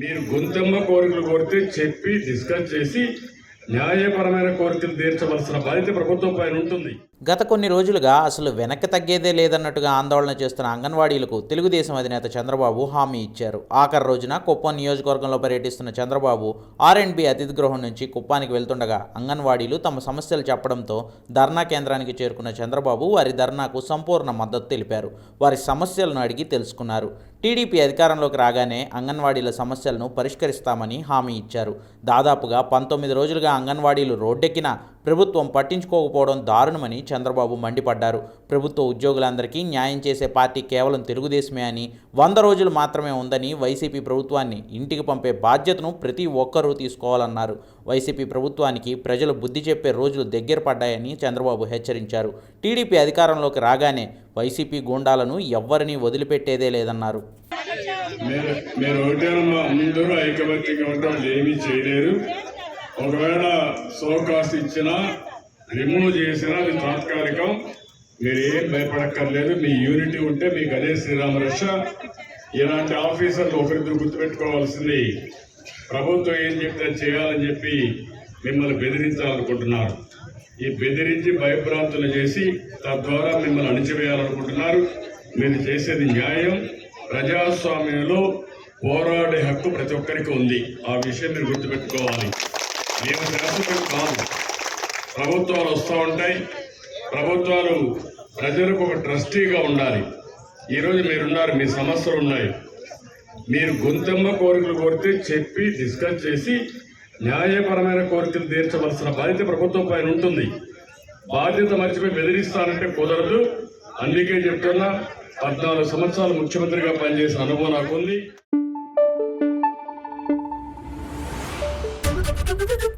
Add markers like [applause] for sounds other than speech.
మీరు గొంతెమ్మ కోరికలు కోరితే చెప్పి డిస్కస్ చేసి న్యాయపరమైన కోరికలు తీర్చవలసిన బాధ్యత ప్రభుత్వం పైన ఉంటుంది. గత కొన్ని రోజులుగా అసలు వెనక్కి తగ్గేదే లేదన్నట్టుగా ఆందోళన చేస్తున్న అంగన్వాడీలకు తెలుగుదేశం అధినేత చంద్రబాబు హామీ ఇచ్చారు. ఆఖరి రోజున కుప్పం నియోజకవర్గంలో పర్యటిస్తున్న చంద్రబాబు ఆర్ఎండ్బి అతిథి గృహం నుంచి కుప్పానికి వెళ్తుండగా అంగన్వాడీలు తమ సమస్యలు చెప్పడంతో ధర్నా కేంద్రానికి చేరుకున్న చంద్రబాబు వారి ధర్నాకు సంపూర్ణ మద్దతు తెలిపారు. వారి సమస్యలను అడిగి తెలుసుకున్నారు. టీడీపీ అధికారంలోకి రాగానే అంగన్వాడీల సమస్యలను పరిష్కరిస్తామని హామీ ఇచ్చారు. దాదాపుగా పంతొమ్మిది రోజులుగా అంగన్వాడీలు రోడ్డెక్కినా ప్రభుత్వం పట్టించుకోకపోవడం దారుణమని చంద్రబాబు మండిపడ్డారు. ప్రభుత్వ ఉద్యోగులందరికీ న్యాయం చేసే పార్టీ కేవలం తెలుగుదేశమే అని వంద రోజులు మాత్రమే ఉందని వైసీపీ ప్రభుత్వాన్ని ఇంటికి పంపే బాధ్యతను ప్రతి ఒక్కరూ తీసుకోవాలన్నారు. వైసీపీ ప్రభుత్వానికి ప్రజలు బుద్ధి చెప్పే రోజులు దగ్గర పడ్డాయని చంద్రబాబు హెచ్చరించారు. టీడీపీ అధికారంలోకి రాగానే వైసీపీ గూండాలను ఎవ్వరినీ వదిలిపెట్టేదే లేదన్నారు. మీరు మీరు ఒకటేనమ్మా అందరూ ఐకమత్యంగా ఉంటాం ఏమీ చేయలేరు. ఒకవేళ సోకాస్ ఇచ్చినా రిమూవ్ చేసినా అది తాత్కాలికం. మీరు ఏం భయపడక్కర్లేదు మీ యూనిటీ ఉంటే మీకు అదే శ్రీరామ రక్ష ఇలాంటి ఆఫీసర్లు ఒకరిద్దరు గుర్తుపెట్టుకోవాల్సింది. ప్రభుత్వం ఏం చెప్తే అది చేయాలని చెప్పి మిమ్మల్ని బెదిరించాలనుకుంటున్నారు. ఈ బెదిరించి భయభ్రాంతులు చేసి తద్వారా మిమ్మల్ని అణిచివేయాలనుకుంటున్నారు. మీరు చేసేది న్యాయం. ప్రజాస్వామ్యంలో పోరాడే హక్కు ప్రతి ఒక్కరికి ఉంది. ఆ విషయం మీరు గుర్తుపెట్టుకోవాలి. మేము శాశ్వతం కాదు. ప్రభుత్వాలు వస్తూ ఉంటాయి. ప్రభుత్వాలు ప్రజలకు ఒక ట్రస్టీగా ఉండాలి. ఈరోజు మీరున్నారు మీ సమస్యలు ఉన్నాయి. మీరు గొంతెమ్మ కోరికలు కోరితే చెప్పి డిస్కస్ చేసి న్యాయపరమైన కోరికలు తీర్చవలసిన బాధ్యత ప్రభుత్వం పైన ఉంటుంది. బాధ్యత మర్చిపోయి బెదిరిస్తానంటే కుదరదు. అందుకే చెప్తున్నా పద్నాలుగు సంవత్సరాలు ముఖ్యమంత్రిగా పనిచేసిన అనుభవం నాకు Thank [laughs] you.